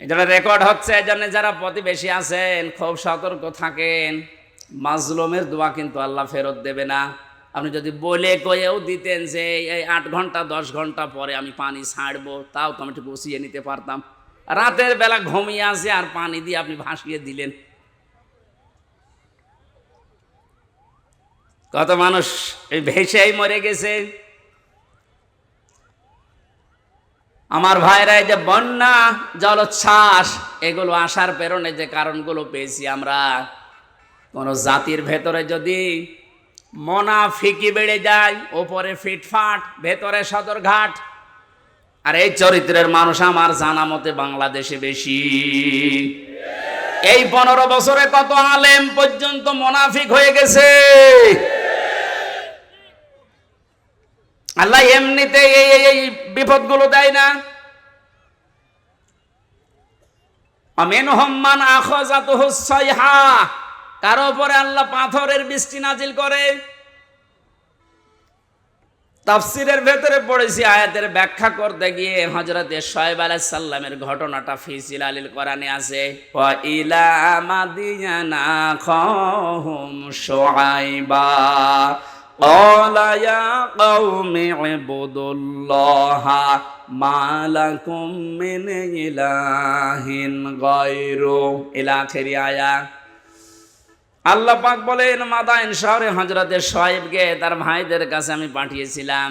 জন্য রেকর্ড হচ্ছে এই জন্য যারা প্রতিবেশী আছেন, খুব সতর্ক থাকেন। মাজলুমের দোয়া কিন্তু আল্লাহ ফেরত দেবে না। আপনি যদি বলে কয়েও দিতেন যে, এই আট ঘণ্টা, দশ ঘণ্টা পরে আমি পানি ছাড়বো তাও তো আমি একটু বসিয়ে নিতে পারতাম। রাতের বেলা ঘুমিয়ে আসে আর পানি দিয়ে আপনি ভাসিয়ে দিলেন। কত মানুষ এই ভেসেই মরে গেছে। আমার ভাইরা যে বন্যা, জলোচ্ছ্বাস, এগুলো আসার প্রেরণে যে কারণগুলো পেয়েছি আমরা। কোন জাতির ভেতরে যদি মনাফিকি বেড়ে যায়, ওপরে ফিটফাট, ভেতরে সদরঘাট, আর এই চরিত্রের মানুষ আমার জানা মতে বাংলাদেশে বেশি। এই পনেরো বছরে কত আলেম পর্যন্ত মোনাফিক হয়ে গেছে? আল্লাহ এমনিতে এই এই বিপদগুলো দেয় না। হম্মান আখাজাত হুসাইহা কারও উপরে আল্লাহ পাথরের বৃষ্টি নাজিল করে। তাফসিরের ভেতরে পড়েছি, আয়াতের ব্যাখ্যা করতে গিয়ে হজরতে শয়েব আলাইহিস ঘটনাটা ফিসিল আলিল কোরআনে আছে। ইলা মাদিয়ানা খাহুম শুআইবা قال يا قوم اعبدوا الله ما لكم من إله غيره إلى آخر آية আল্লাহ পাক বলেন মাদাইন শহরে হজরতের সোয়েবকে তার ভাইদের কাছে আমি পাঠিয়েছিলাম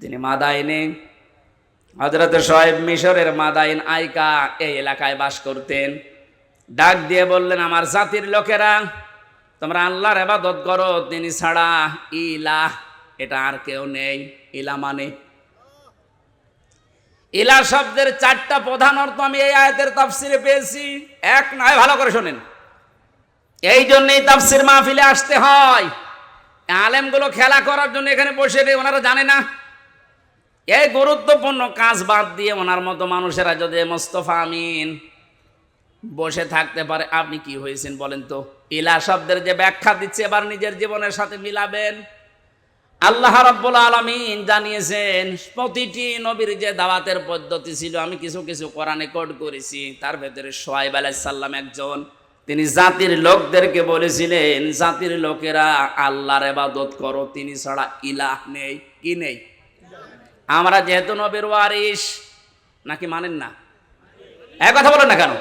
তিনি মাদাইনে হজরতের সোয়েব মিশরের মাদাইন আইকা এই এলাকায় বাস করতেন ডাক দিয়ে বললেন আমার জাতির লোকেরা তোমরা আল্লাহর এবাদত করো, তিনি ছাড়া ইলাহ, এটা আর কেউ নেই। ইলা মানে? ইলা শব্দের চারটা প্রধান অর্থ আমি এই আয়াতের তাফসিরে পেয়েছি। এক নয় ভালো করে শোনেন। এই জন্যই তাফসির মাহফিলে আসতে হয়। আলেমগুলো খেলা করার জন্য এখানে বসে নেই, ওনারা জানে না। এই গুরুত্বপূর্ণ কাজ বাদ দিয়ে ওনার মতো মানুষেরা যদি মোস্তফা আমিন বসে থাকতে পারে, আপনি কি হয়েছেন বলেন তো? ইলা শব্দের যে ব্যাখ্যা দিচ্ছে, এবার নিজের জীবনের সাথে মিলাবেন। আল্লাহ রাব্বুল আলামিন জানিয়েছেন, প্রতিটি নবীর যে দাওয়াতের পদ্ধতি ছিল, আমি কিছু কিছু কোরআনে কোড করেছি। তার ভেতরে সোয়াইব আলাইহিস সাল্লাম একজন। তিনি জাতির লোকদেরকে বলেছিলেন, জাতির লোকেরা আল্লাহর এবাদত করো, তিনি ছাড়া ইলাহ নেই, কি নেই? আমরা যেহেতু নবীর ওয়ারিস নাকি মানেন না? এক কথা বলেন না কেন?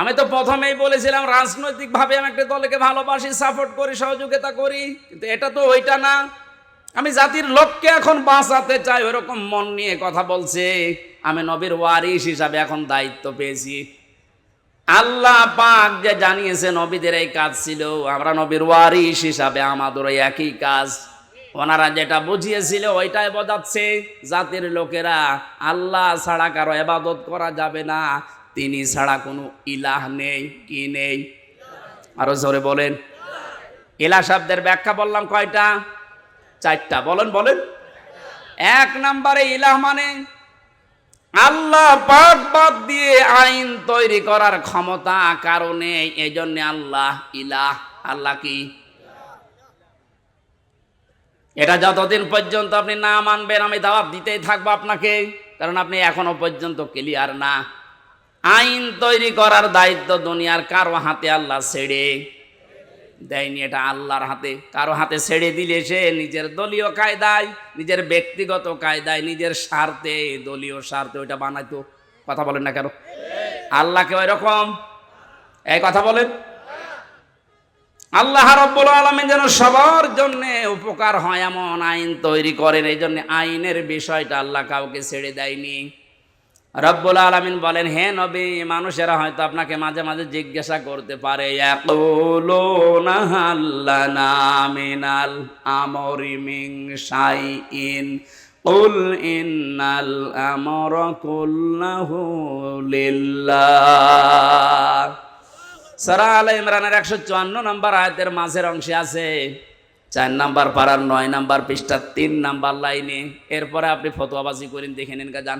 আমি তো প্রথমেই বলেছিলাম, রাজনৈতিকভাবে আমি একটা দলকে ভালোবাসি সাপোর্ট করি, সহযোগিতা করি, কিন্তু এটা তো ওইটা না। আমি জাতির লোককে এখন বাঁচাতে চাই, ওরকম মন নিয়ে কথা বলছে। আমি নবীর ওয়ারিস হিসাবে এখন দায়িত্ব পেয়েছি। আল্লাহ পাক যে জানিয়েছে নবীদের এই কাজ ছিল, আমরা নবীর ওয়ারিস হিসাবে আমাদের ওই একই কাজ। ওনারা যেটা বুঝিয়েছিল, ওইটাই বোঝাচ্ছে। জাতির লোকেরা আল্লাহ ছাড়া কারও এবাদত করা যাবে না। তিনি ছাড়া কোনো ইলাহ নেই, কি নেই? আরও জোরে বলেন। ইলা শব্দের ব্যাখ্যা বললাম কয়টা? চারটা। বলেন বলেন। এক নম্বরে ইলাহ মানে আল্লাহ পাক বাদ দিয়ে আইন তৈরি করার ক্ষমতা কারণে এই জন্য আল্লাহ ইলাহ। আল্লাহ কি? এটা যতদিন পর্যন্ত আপনি না মানবেন, আমি দাওয়াত দিতেই থাকব আপনাকে, কারণ আপনি এখনও পর্যন্ত ক্লিয়ার না। আইন তৈরি করার দায়িত্ব দুনিয়ার কারও হাতে আল্লাহ ছেড়ে দেয়নি, এটা আল্লাহর হাতে। কারও হাতে ছেড়ে দিলে সে নিজের দলীয় কায়দায়, নিজের ব্যক্তিগত কায়দায়, নিজের স্বার্থে, দলীয় স্বার্থে ওইটা বানাইতো। কথা বলেন না কেন? আল্লাহকে ওই রকম এই কথা বলেন। আল্লাহ রব্বুল আলমিন যেন সবার জন্য উপকার হয়, এমন আইন তৈরি করেন এই জন্য আইনের বিষয়টা আল্লাহ কাউকে ছেড়ে দেয়নি। রব্বুল আলমিন বলেন হে নবী মানুষেরা হয়তো আপনাকে মাঝে মাঝে জিজ্ঞাসা করতে পারে মিনাল আমরি মিং শাইইন قل إن الأمر كله لله সারা আল ইমরানের একশো চুয়ান্ন নম্বর আয়াতের মাঝের অংশে আছে চার নাম্বার পাড়ার নয় নাম্বার পৃষ্ঠার তিন নাম্বার লাইনে এরপরে আপনি ফতোয়াবাজি করেন দেখে নেন কা যান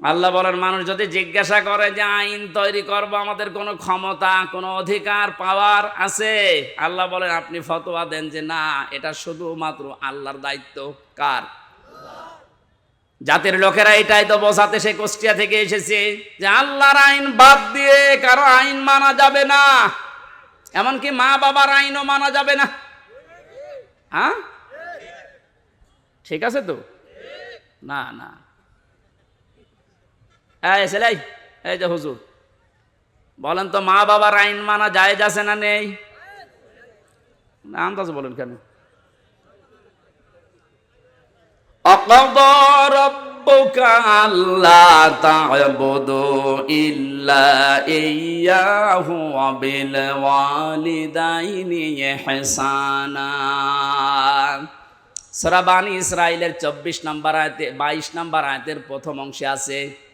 আল্লাহ বলেন, মানুষ যদি জিজ্ঞাসা করে যে আইন তৈরি করব, আমাদের কোনো ক্ষমতা, কোনো অধিকার পাওয়ার আছে? আল্লাহ বলেন, আপনি ফতোয়া দেন যে না, এটা শুধুমাত্র আল্লাহর দায়িত্ব। কার? জাতির লোকেরা এটাই তো বোঝাতে, সে কুষ্টিয়া থেকে এসেছে যে আল্লাহর আইন বাদ দিয়ে কারও আইন মানা যাবে না। এমনকি মা বাবার আইনও মানা যাবে না। হ্যাঁ? ঠিক আছে তো? না না। এই ছেলে এই যে হুজুর। বলেন তো, মা বাবার আইন মানা যায় আছে না নেই? আন্দাজ বলেন কেন? বানী ইসরাইলের 24 নম্বর আয়াতে 22 নম্বর আয়তের প্রথম অংশে আছে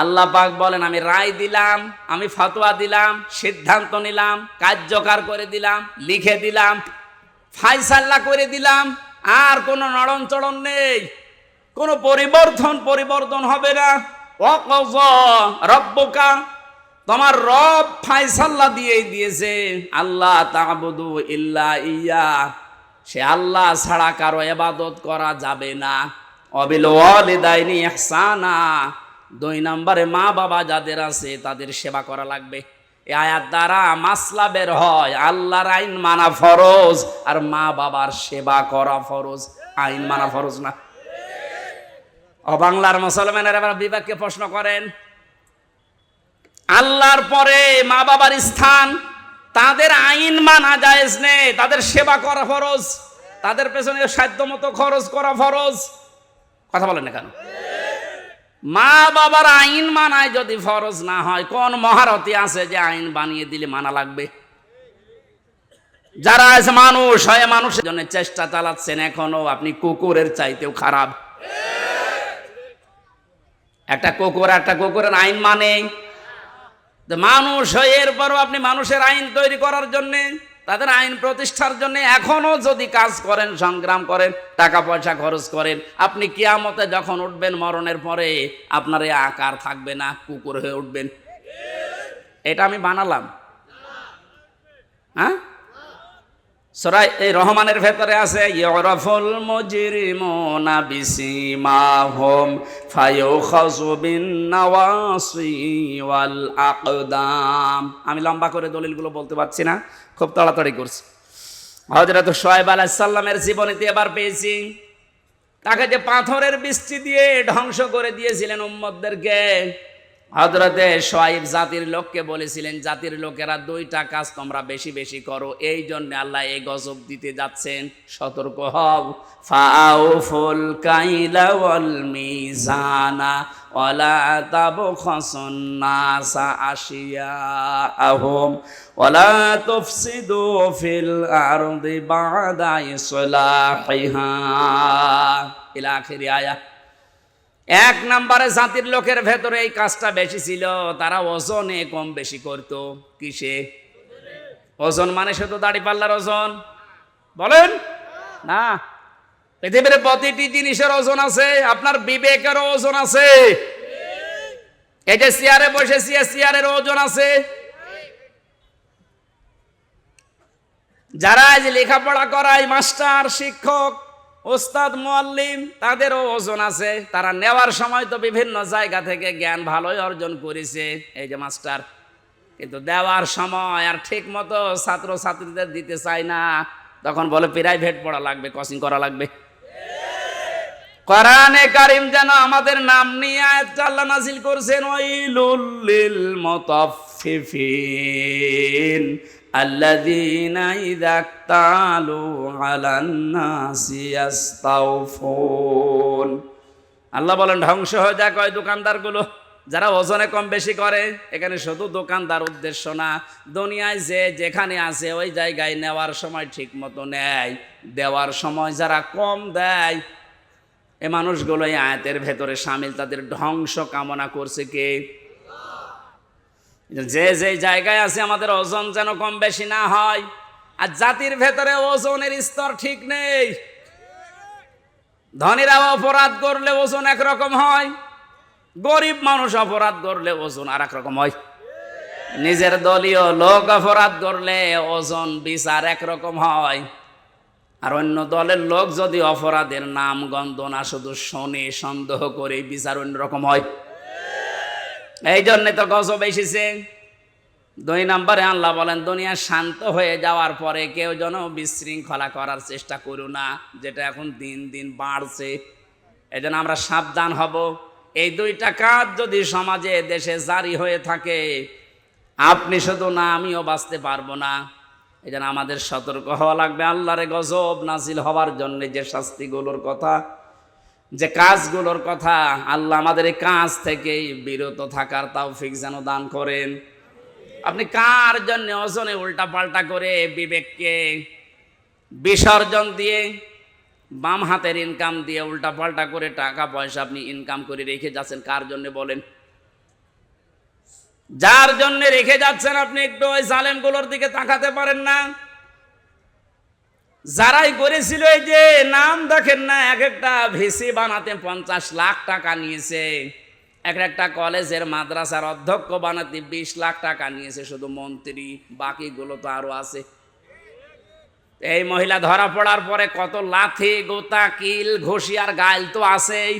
আল্লাহ পাক বলেন, আমি রায় দিলাম, আমি ফতোয়া দিলাম, সিদ্ধান্ত নিলাম, কার্যকর করে দিলাম, লিখে দিলাম ফাইসাল্লা করে দিলাম, আর কোনো নড়ন চড়ন নেই, কোনো পরিবর্তন পরিবর্তন হবে না। অকজ রব্বকা, তোমার রব ফাইসাল্লা দিয়ে দিয়েছে। আল্লাহ তাবুদু ইল্লা ইয়া, সে আল্লাহ ছাড়া কারও এবাদত করা যাবে না। অবিল ওয়ালিদাইনি ইহসানা। দুই নম্বরে মা বাবা যাদের আছে তাদের সেবা করা লাগবে। আয়াত দ্বারা মাসলা বের হয়, আল্লাহর আইন মানা ফরজ আর মা বাবার সেবা করা ফরজ। আইন মানা ফরজ না। বাংলার মুসলমানের আবার বিবেককে প্রশ্ন করেন, আল্লাহর পরে মা বাবার স্থান, তাদের আইন মানা জায়েজ নেই, তাদের সেবা করা ফরজ, তাদের পেছনে সাধ্য মতো খরচ করা ফরজ। কথা বলেন না কেন? মা বাবার আইন মানায় যদি ফরজ না হয়, কোন মহারতি আছে যে আইন বানিয়ে দিলে মানা লাগবে? যারা আছে মানুষ, হয় মানুষের জন্য চেষ্টা চালাচ্ছেন এখনও, আপনি কুকুরের চাইতেও খারাপ। একটা কুকুর, একটা কুকুরের আইন মানে? মানুষ হয়ে, এরপরও আপনি মানুষের আইন তৈরি করার জন্যে তাদের আইন প্রতিষ্ঠার জন্য এখনও যদি কাজ করেন, সংগ্রাম করেন টাকা পয়সা খরচ করেন, আপনি কিয়ামতে যখন উঠবেন, মরণের পরে আপনার এই আকার থাকবে না, কুকুর হয়ে উঠবেন। এটা আমি বানালাম। হ্যাঁ? সরাই এই রহমানের ভেতরে আছে ইয়রফুল মুজরিমুনা বিসিমাহুম ফায়ুখাযু বিন নাওয়াসি ওয়াল আকদাম আমি লম্বা করে দলিলগুলো বলতে পারছি না, খুব তাড়াতাড়ি করছি। হযরত শোয়েব আলাইহিস সালামের জীবনীতে এবার পেয়েছি। তাকে যে পাথরের বৃষ্টি দিয়ে ধ্বংস করে দিয়েছিলেন উম্মতদেরকে হজরতে সোয়াইব জাতির লোককে বলেছিলেন, জাতির লোকেরা দুইটা কাজ তোমরা বেশি বেশি করো, এই জন্য আল্লাহ এই গজব দিতে যাচ্ছেন। সতর্ক হও। ফাউফুল কাইলা ওয়াল মিজানা ওয়ালা তাবখাসুন নাসা আশিয়াআহুম ওয়ালা তুফসিদু ফিল আরদি বাদা ইসলাহিহা। ইলা আখিরি আয়া এক নম্বরে জাতির লোকের ভেতরে এই কাজটা বেশি ছিল, তারা ওজনে কম বেশি করত। কিসে? ওজন মানে শুধু দাড়ি পাল্লার ওজন। বলেন? না। পৃথিবীর প্রতিটি জিনিসের ওজন আছে, আপনার বিবেকের ওজন আছে। এই যে চেয়ারে বসেছি চেয়ারের ওজন আছে। যারা আজ লেখাপড়া করায় মাস্টার, শিক্ষক ওস্তাদ মোয়াল্লিম, তাদেরও ওজন আছে। তারা নেওয়ার সময় তো বিভিন্ন জায়গা থেকে জ্ঞান ভালোই অর্জন করেছে। এই যে মাস্টার, কিন্তু দেওয়ার সময় আর ঠিক মতো ছাত্র ছাত্রীদের দিতে চায় না। তখন বলে প্রাইভেট পড়া লাগবে কোচিং করা লাগবে। কোরআনে কারিম যেন আমাদের নাম নিয়ে আয়াত আল্লাহ নাজিল করছেন ওয়াইলুল লিল মুতাফফিফিন। আল্লাযীনা ইযা তালু আলান নাসি ইস্তাওফুন আল্লাহ বলেন, ধ্বংস হয়ে যাক ওই দোকানদারগুলো। যারা ওজনে কম বেশি করে, এখানে শুধু দোকানদার উদ্দেশ্য না, দুনিয়ায় যে যেখানে আছে ওই জায়গায় নেওয়ার সময় ঠিক মতো নেয়, দেওয়ার সময় যারা কম দেয়, এ মানুষগুলো এই আয়াতের ভেতরে সামিল, তাদের ধ্বংস কামনা করছে কে? যে যে জায়গায় আছে আমাদের ওজন যেন কম বেশি না হয়, আর জাতির ভেতরে ওজনের স্তর ঠিক নেই। ধনীরা অপরাধ করলে ওজন একরকম হয়, গরিব মানুষ অপরাধ করলে ওজন আর রকম হয়। নিজের দলীয় লোক অপরাধ করলে ওজন বিচার একরকম হয়, আর অন্য দলের লোক যদি অপরাধের নাম, গন্ধ না, শুধু শোনে, সন্দেহ করে বিচার অন্যরকম হয়। এই জন্যে তো গজব এসেছে। দুই নম্বরে আল্লাহ বলেন, দুনিয়া শান্ত হয়ে যাওয়ার পরে কেউ যেন বিশৃঙ্খলা করার চেষ্টা করু না, যেটা এখন দিন দিন বাড়ছে। এই জন্য আমরা সাবধান হব। এই দুইটা কাজ যদি সমাজে, দেশে জারি হয়ে থাকে, আপনি শুধু না, আমিও বাঁচতে পারব না। এই জন্য আমাদের সতর্ক হওয়া লাগবে। আল্লাহরে গজব নাজিল হওয়ার জন্য যে শাস্তিগুলোর কথা যে কাজগুলোর কথা আল্লাহ আমাদের এই কাজ থেকে বিরত থাকার তাও যেন দান করেন। আপনি কার জন্য ওজনে উল্টা পাল্টা করে বিবেককে বিসর্জন দিয়ে বাম হাতের ইনকাম দিয়ে উল্টা পাল্টা করে টাকা পয়সা আপনি ইনকাম করে রেখে যাচ্ছেন, কার জন্য বলেন? যার জন্য রেখে যাচ্ছেন আপনি একটু ওই জালেমগুলোর দিকে তাকাতে পারেন না। যারাই করেছিল এই যে নাম দেখেন না, এক একটা ভিসি বানাতে পঞ্চাশ লাখ টাকা নিয়েছে। এক একটা কলেজের মাদ্রাসার অধ্যক্ষ বানাতে বিশ লাখ টাকা নিয়েছে, শুধু মন্ত্রী, বাকিগুলো তো আরও আছে। এই মহিলা ধরা পড়ার পরে কত লাথি, গোতা, কিল, ঘষি আর গাইল তো আছেই।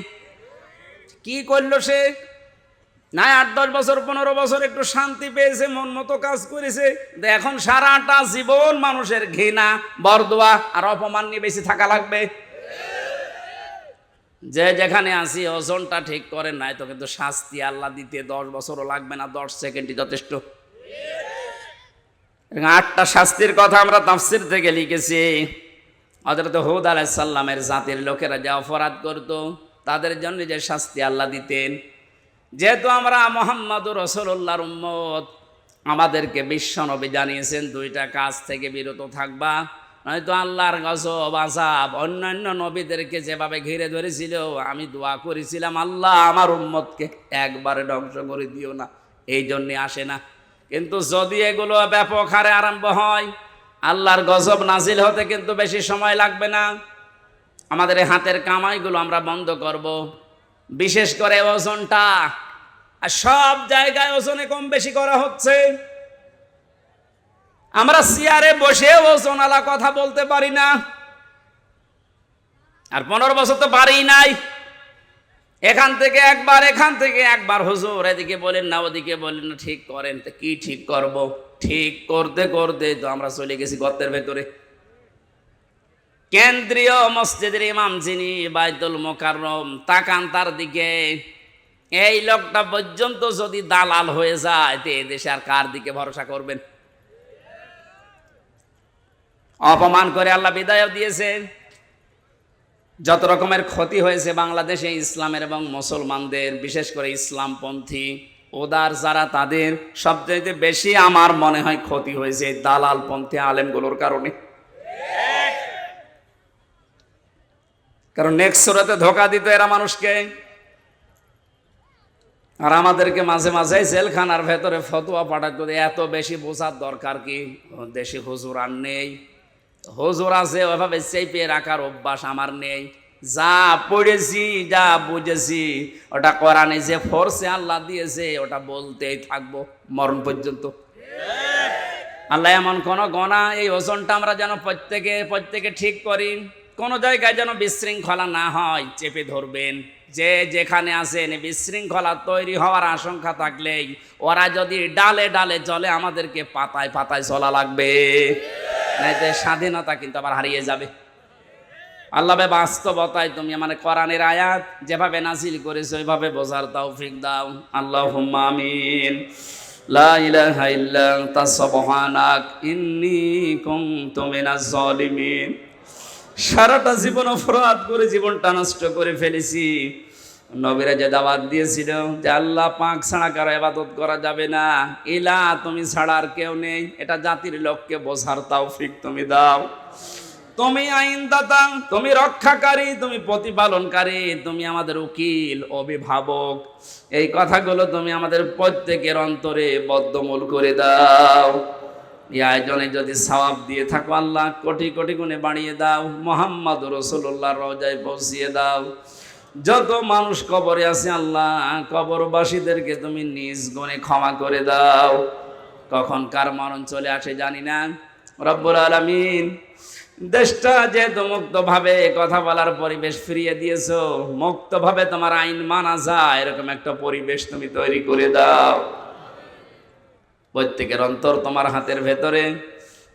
কি করল সে? না আট, দশ বছর, পনেরো বছর একটু শান্তি পেয়েছে, মন মতো কাজ করেছে। এখন সারাটা জীবন মানুষের ঘৃণা, বরদোয়া আর অপমান নিয়ে বেশি থাকা লাগবে। যে যেখানে আসি ওজনটা ঠিক করে নাই, তো কিন্তু শাস্তি আল্লাহ দিতে দশ বছরও লাগবে না, দশ সেকেন্ডই যথেষ্ট। আটটা শাস্তির কথা আমরা তাফসির থেকে লিখেছি। হজরত হুদ আলাইসাল্লামের জাতির লোকেরা যে অপরাধ করত, তাদের জন্য যে শাস্তি আল্লাহ দিতেন যেহেতু আমরা মোহাম্মদ রসুল্লাহর উম্মত, আমাদেরকে বিশ্ব বিশ্বনবী জানিয়েছেন, দুইটা কাজ থেকে বিরত থাকবা। নয়তো আল্লাহর গজব আজাব অন্যান্য নবীদেরকে যেভাবে ঘিরে ধরেছিল, আমি দোয়া করেছিলাম, আল্লাহ আমার উম্মতকে একবারে ধ্বংস করে দিও না। এই জন্যে আসে না। কিন্তু যদি এগুলো ব্যাপক হারে আরম্ভ হয়, আল্লাহর গজব নাজিল হতে কিন্তু বেশি সময় লাগবে না। আমাদের হাতের কামাইগুলো আমরা বন্ধ করব। বিশেষ করে ওজনটা আর সব জায়গায় ওজনে কম বেশি করা হচ্ছে। আমরা চেয়ারে বসে ওজনালা কথা বলতে পারি না। আর পনেরো বছর তো পারি নাই। এখান থেকে একবার, এখান থেকে একবার। হুজুর, এদিকে বলেন না, ওদিকে বলেন না, ঠিক করেন তো কি ঠিক করব? ঠিক করতে করতে তো আমরা চলে গেছি গর্তের ভেতরে। কেন্দ্রীয় মসজিদের ইমাম যিনি বাইতুল মোকাররম, তাকান তার দিকে। এই লোকটা পর্যন্ত যদি দালাল হয়ে যায়, তো দেশে আর কার দিকে ভরসা করবেন? অপমান করে আল্লাহ বিদায় দিয়েছে। যত রকমের ক্ষতি হয়েছে বাংলাদেশে ইসলামের এবং মুসলমানদের, বিশেষ করে ইসলামপন্থী ওদার যারা তাদের সবচেয়ে বেশি আমার মনে হয় ক্ষতি হয়েছে এই দালালপন্থী আলেমগুলোর কারণে। কারণ নেক্সট ধোকা দিত এরা মানুষকে। আর আমাদেরকে মাঝে মাঝে জেলখানার ভেতরে ফতোয়া পাঠাতো এত বেশি বোঝার দরকার কি? দেশি হুজুর আর নেই। হুজুর আছে, ওইভাবে চেপে রাখার অভ্যাস আমার নেই। যা পড়েছি, যা বুঝেছি, ওটা কোরআনে যে ফোর্সে আল্লাহ দিয়েছে, ওটা বলতেই থাকব মরণ পর্যন্ত। আল্লাহ এমন কোন গণা এই ওজনটা আমরা যেন প্রত্যেকে প্রত্যেকে ঠিক করি। কোন জায়গায় যেন বিশৃঙ্খলা না হয়, চেপে ধরবেন। যে যেখানে আছেন, বিশৃঙ্খলা তৈরি হওয়ার আশঙ্কা থাকলেই ওরা যদি ডালে ডালে চলে, আমাদেরকে পাতায় পাতায় চলা লাগবে। নাইতে স্বাধীনতা কিন্তু আবার হারিয়ে যাবে। আল্লাহ বাস্তবতায় তুমি মানে কোরআনের আয়াত যেভাবে নাজিল করেছ, ওইভাবে বোঝার দাও তৌফিক দাও। আল্লাহ আমিন। লা ইলাহা ইল্লা আনতা, সুবহানাক। ইন্নী কুনতু সারাটা জীবন অপরাধ করে জীবনটা নষ্ট করে ফেলেছি। নবীরা যে দাওয়াত দিয়েছিল যে আল্লাহ পাক ছাড়া কারও ইবাদত করা যাবে না। ইলা, তুমি ছাড়া আর কেউ নেই। এটা জাতির লোককে বোঝার তৌফিক তুমি দাও। তুমি আইনদাতা, তুমি রক্ষাকারী, তুমি প্রতিপালনকারী, তুমি আমাদের উকিল, অভিভাবক। এই কথাগুলো তুমি আমাদের প্রত্যেকের অন্তরে বদ্ধমূল করে দাও। এই আয়োজনে যদি সওয়াব দিয়ে থাকো, আল্লাহ কোটি কোটি গুণে বাড়িয়ে দাও মোহাম্মদ রসুল্লাহ রজায় পৌঁছিয়ে দাও। যত মানুষ কবরে আছে, আল্লাহ কবরবাসীদেরকে তুমি নিজ গুণে ক্ষমা করে দাও। কখন কার মরণ চলে আসে জানি না। রব্বুল আলমিন, দেশটা যেহেতু মুক্ত ভাবে কথা বলার পরিবেশ ফিরিয়ে দিয়েছ মুক্ত ভাবে তোমার আইন মানা যায়, এরকম একটা পরিবেশ তুমি তৈরি করে দাও। প্রত্যেকের অন্তর তোমার হাতের ভেতরে।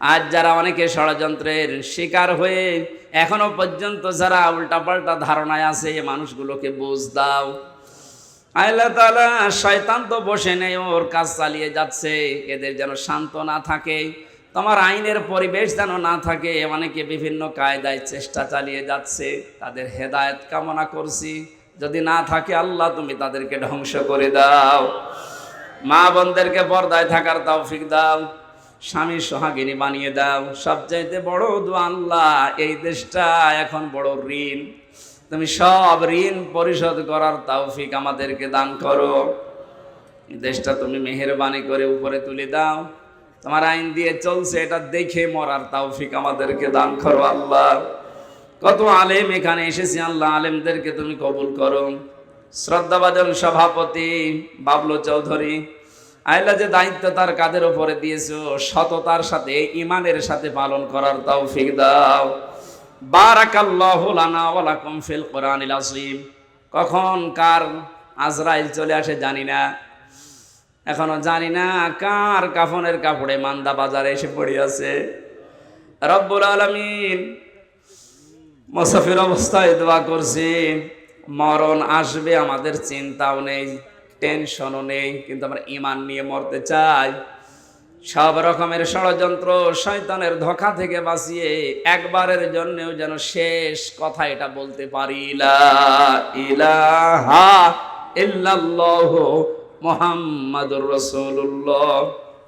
আজ যারা অনেকে ষড়যন্ত্রের শিকার হয়ে এখনও পর্যন্ত যারা উল্টাপাল্টা ধারণায় আছে মানুষগুলোকে বুঝ দাও। আল্লাহ তাআলা শয়তান তো বসে নেই, ওর কাজ চালিয়ে যাচ্ছে। এদের যেন শান্ত না থাকে, তোমার আইনের পরিবেশ যেন না থাকে। অনেকে বিভিন্ন কায়দায় চেষ্টা চালিয়ে যাচ্ছে, তাদের হেদায়েত কামনা করছি। যদি না থাকে আল্লাহ, তুমি তাদেরকে ধ্বংস করে দাও। মা বোনদেরকে পর্দায় থাকার তৌফিক দাও, স্বামী সোহাগিনী বানিয়ে দাও। সবচাইতে বড় দোয়া আল্লাহ, এই দেশটা এখন বড় ঋণ। তুমি সব ঋণ পরিশোধ করার তৌফিক আমাদেরকে দান করো। দেশটা তুমি মেহেরবানি করে উপরে তুলে দাও। তোমার আইন দিয়ে চলছে, এটা দেখে মরার তৌফিক আমাদেরকে দান করো আল্লাহ। কত আলেম এখানে এসেছি আল্লাহ, আলেমদেরকে তুমি কবুল করো। শ্রদ্ধাভাজন সভাপতি বাবলু চৌধুরী, আইলা যে দায়িত্ব তার কাদের উপরে দিয়েছ, সততার সাথে, ইমানের সাথে পালন করার তাও তৌফিক দাও। বারাকাল্লাহু লানা ওয়া লাকুম ফিল কোরআনিল আযীম। কখন কার আজরাইল চলে আসে জানি না। এখনও জানি না কার কাফনের কাপড়ে মান্দা বাজারে এসে পড়ে আছে। রব্বুল আলামিন, মুসাফির অবস্থায় দোয়া করছি। মরণ আসবে, আমাদের চিন্তাও নেই, টেনশনও নেই, কিন্তু আমরা ইমান নিয়ে মরতে চাই। সব রকমের ষড়যন্ত্র শয়তানের ধোকা থেকে বাঁচিয়ে একবারের জন্যও যেন শেষ কথা এটা বলতে পারি। ইলাহা ইল্লাল্লাহু মুহাম্মাদুর রাসূলুল্লাহ।